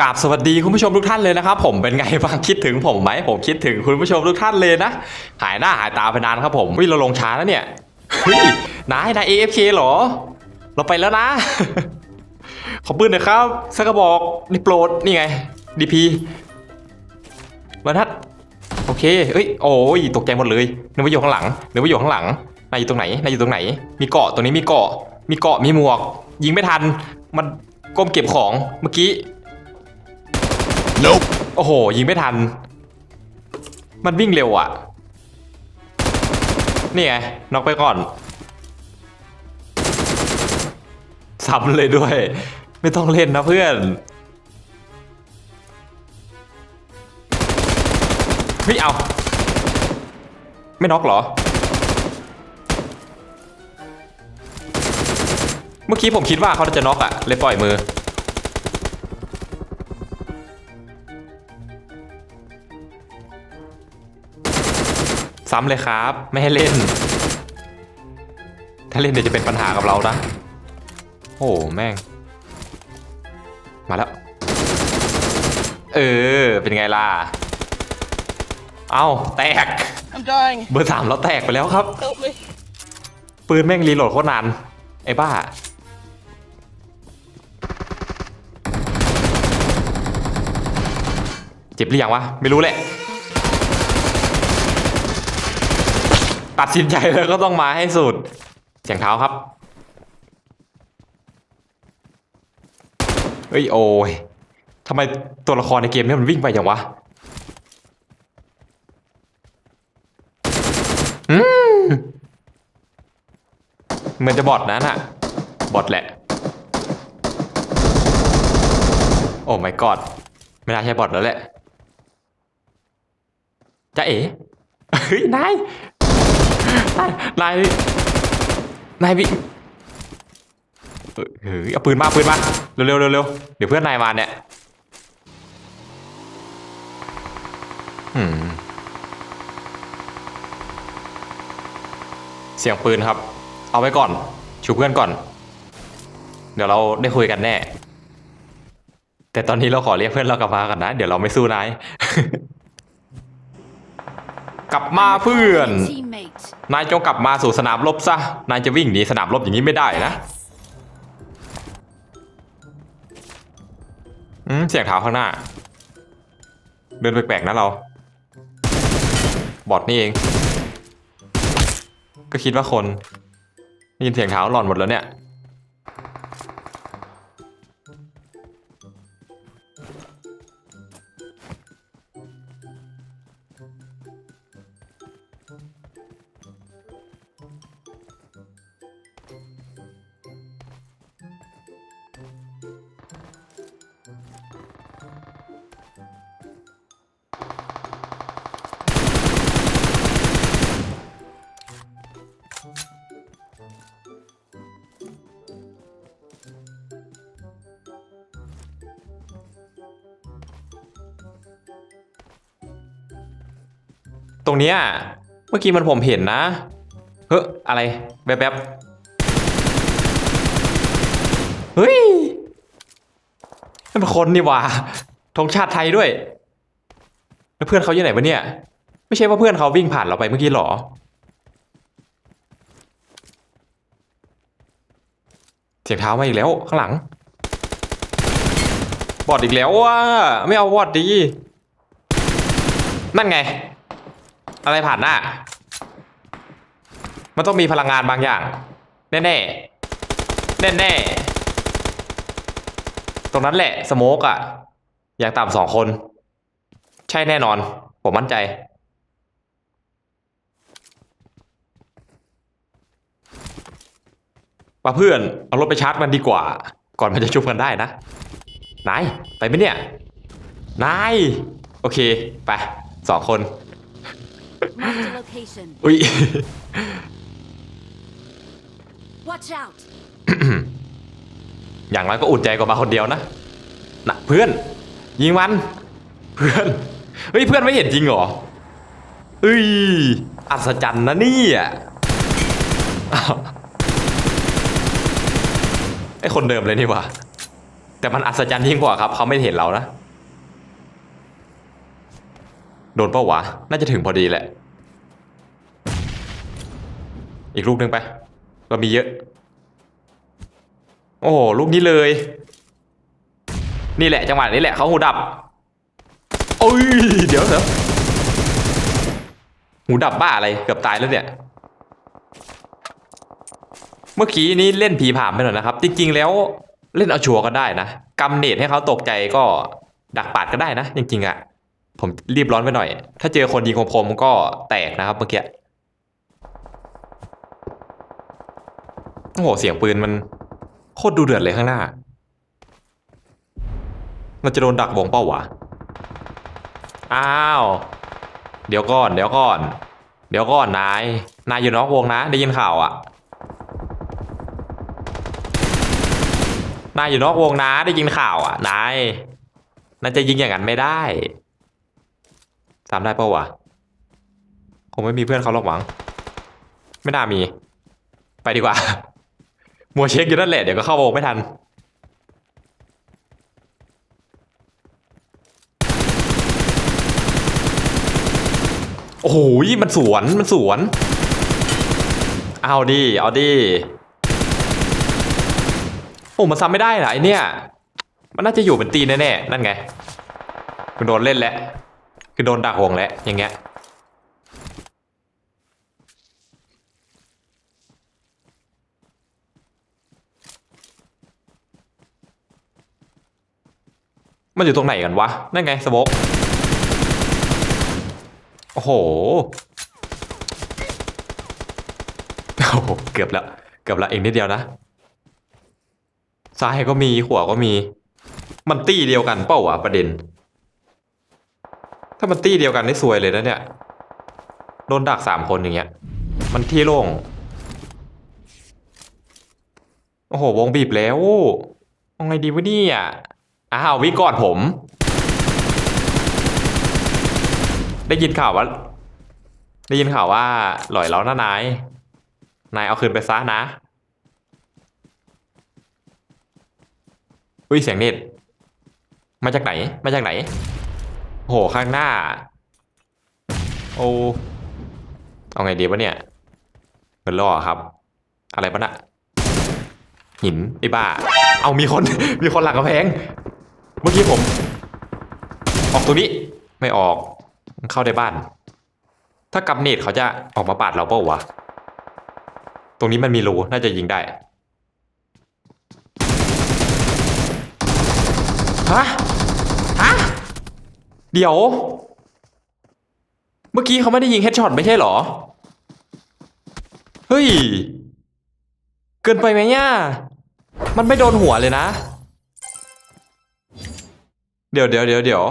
กราบสวัสดีคุณผู้ชมทุกท่านเลยนะครับผมเป็นไงบ้างคิดถึงผมไหมผมคิดถึงคุณผู้ชมทุกท่านเลยนะหายหน้าหายตาไปนานครับผมวิเราลงช้าแล้วเนี่ยเฮ้ยนายนาย AFK เหรอ เราไปแล้วนะ ขอปืนหน่อยครับสักกระบอกนี่โปรดนี่ไง DP มาทัดโอเคเอ้ยโอ้ยตกใจหมดเลยนึกว่าอยู่ข้างหลังนึกว่าอยู่ข้างหลังนายอยู่ตรงไหนนายอยู่ตรงไหน มีเกาะตรงนี้มีเกาะ มีเกาะมีหมวก ยิงไม่ทันมันก้มเก็บของเมื่อกี้ Nope. โอ้โห ยิงไม่ทัน มันวิ่งเร็วอะ นี่ไงน็อกไปก่อน ซ้ำเลยด้วย ไม่ต้องเล่นนะเพื่อนเฮ้ยเอา ไม่น็อกเหรอ เมื่อกี้ผมคิดว่าเขาจะน็อกอะเลยปล่อยมือ ซ้ำเลยครับ ไม่ให้เล่น ถ้าเล่นเดี๋ยวจะเป็นปัญหากับเรานะ โอ้แม่ง มาแล้ว เออ เป็นไงล่ะ เอาแตก I'm dying. เบอร์สามเราแตกไปแล้วครับ Help me. ปืนแม่งรีโหลดโคตรนาน ไอ้บ้าเจ็บหรือยังวะ ไม่รู้แหละ ตัดสินใจแล้วก็ต้องมาให้สุด เสียงเท้าครับ เฮ้ยโอ้ยทำไมตัวละครในเกมนี้มันวิ่งไปอย่างวะเหมือนจะบอทนะน่ะบอทแหละ โอ้ my god ไม่น่าใช่บอทแล้วแหละจะเอ๋เฮ้ยนาย นายนายนายวิ่เออเฮ้ยเอาปืนมาปืนมาเร็วเร็วเร็วเร็วเดี๋ยวเพื่อนนายมาเนี่ยเสียงปืนครับ เอาไว้ก่อนชูเพื่อนก่อน เดี๋ยวเราได้คุยกันแน่ แต่ตอนนี้เราขอเรียกเพื่อนเรากลับมาก่อนนะ เดี๋ยวเราไม่สู้นาย กลับมาเพื่อน นายจงกลับมาสู่สนามรบซะ นายจะวิ่งหนีสนามรบอย่างนี้ไม่ได้นะอืมเสียงเท้าข้างหน้า เดินแปลกๆนะเรา บอดนี่เอง ก็คิดว่าคนได้ยินเสียงเท้าหลอนหมดแล้วเนี่ย ตรงเนี้ยเมื่อกี้มันผมเห็นนะ เฮ้ยอะไรแป๊บๆเฮ้ยนั่นเป็นคนนี่ว่าธงชาติไทยด้วย แล้วเพื่อนเขาอยู่ไหนวะเนี่ย ไม่ใช่ว่าเพื่อนเขาวิ่งผ่านเราไปเมื่อกี้หรอ เสียงเท้ามาอีกแล้วข้างหลัง บอดอีกแล้วว่ะไม่เอาบอดดี นั่นไง อะไรผ่านหน้า มันต้องมีพลังงานบางอย่าง แน่แน่แน่แน่ๆตรงนั้นแหละสโมกอะอย่างต่ำสองคน ใช่แน่นอน ผมมั่นใจปาเพื่อน เอารถไปชาร์จมันดีกว่า ก่อนมันจะชุบกันได้นะ นาย ไปไหมเนี่ย นาย โอเค ไปสองคน Marked a location. อุ้ย Watch out. อย่างน้อยก็อุ่นใจกว่ามาคนเดียวนะนะเพื่อน ยิงมัน เพื่อน เฮ้ยเพื่อนไม่เห็นจริงเหรอเฮ้ยอัศจรรย์นะเนี่ยอ้าวไอคนเดิมเลยนี่หว่า แต่มันอัศจรรย์ยิ่งกว่าครับเขาไม่เห็นเรานะ โดนเป้าวะ น่าจะถึงพอดีแหละ อีกลูกหนึ่งไป เรามีเยอะ โอ้ลูกนี้เลย นี่แหละจังหวะนี้แหละเขาหูดับโอ้ยเดี๋ยวเถอะหูดับบ้าอะไรเกือบตายแล้วเนี่ย เมื่อกี้นี้เล่นผีผ่ามไปหน่อยนะครับ จริงๆแล้วเล่นเอาชัวร์ก็ได้นะกำเนตให้เขาตกใจก็ดักปาดก็ได้นะ จริงๆอะผมรีบร้อนไปหน่อย ถ้าเจอคนยิงคมๆก็แตกนะครับเมื่อกี้ โอ้โหเสียงปืนมันโคตรดูเดือดเลยข้างหน้าเราจะโดนดักวงเป้าวะ อ้าว เดี๋ยวก่อน เดี๋ยวก่อน เดี๋ยวก่อนนาย นายอยู่นอกวงนะ ได้ยินข่าวอะนายอยู่นอกวงนะ ได้ยินข่าวอะนายนายจะยิงอย่างนั้นไม่ได้ตามได้เปะวะคงไม่มีเพื่อนเขาหรอกมั้งไม่น่ามี ไปดีกว่า มัวเช็คอยู่นั่นแหละเดี๋ยวก็เข้าวงไม่ทัน โอ้โหมันสวนมันสวน เอาดิเอาดิโอ้มันซ้ำไม่ได้เหรอไอเนี่ย มันน่าจะอยู่เป็นตีนแน่ๆนั่นไงคือโดนเล่นแล้วคือโดนดักวงแล้วอย่างเงี้ย มันอยู่ตรงไหนกันวะ นั่นไงสโมกโอ้โห โอ้โห เกือบล้วเกือบล้วอีกนิดเดียวนะ ซ้ายก็มีขวาก็มี มันตี้เดียวกันเป้าวะประเด็น ถ้ามันตี้เดียวกันนี่ซวยเลยนะเนี่ย โดนดักสามคนอย่างเงี้ย มันที่โล่ง โอ้โห วงบีบแล้วเอาไงดีวะเนี่ย อ้าววิกอนผม ได้ยินข่าวว่า ได้ยินข่าวว่า หล่อยแล้วนะนาย นายเอาคืนไปซะนะ อุ้ยเสียงเน็ตมาจากไหน มาจากไหน โหข้างหน้า โอ้เอาไงดีวะเนี่ยเงินล่อครับ อะไรปะน่ะหินไอ้บ้า เอามีคน มีคนหลังกระแพง เมื่อกี้ผม ออกตรงนี้ไม่ออกเข้าในบ้าน ถ้ากำเนิดเขาจะออกมาปาดเราเปล่าวะตรงนี้มันมีรูน่าจะยิงได้ฮะฮะเดี๋ยว เมื่อกี้เขาไม่ได้ยิงเฮดช็อตไม่ใช่หรอ เฮ้ย เกินไปไหมเนี่ยมันไม่โดนหัวเลยนะ เดี๋ยว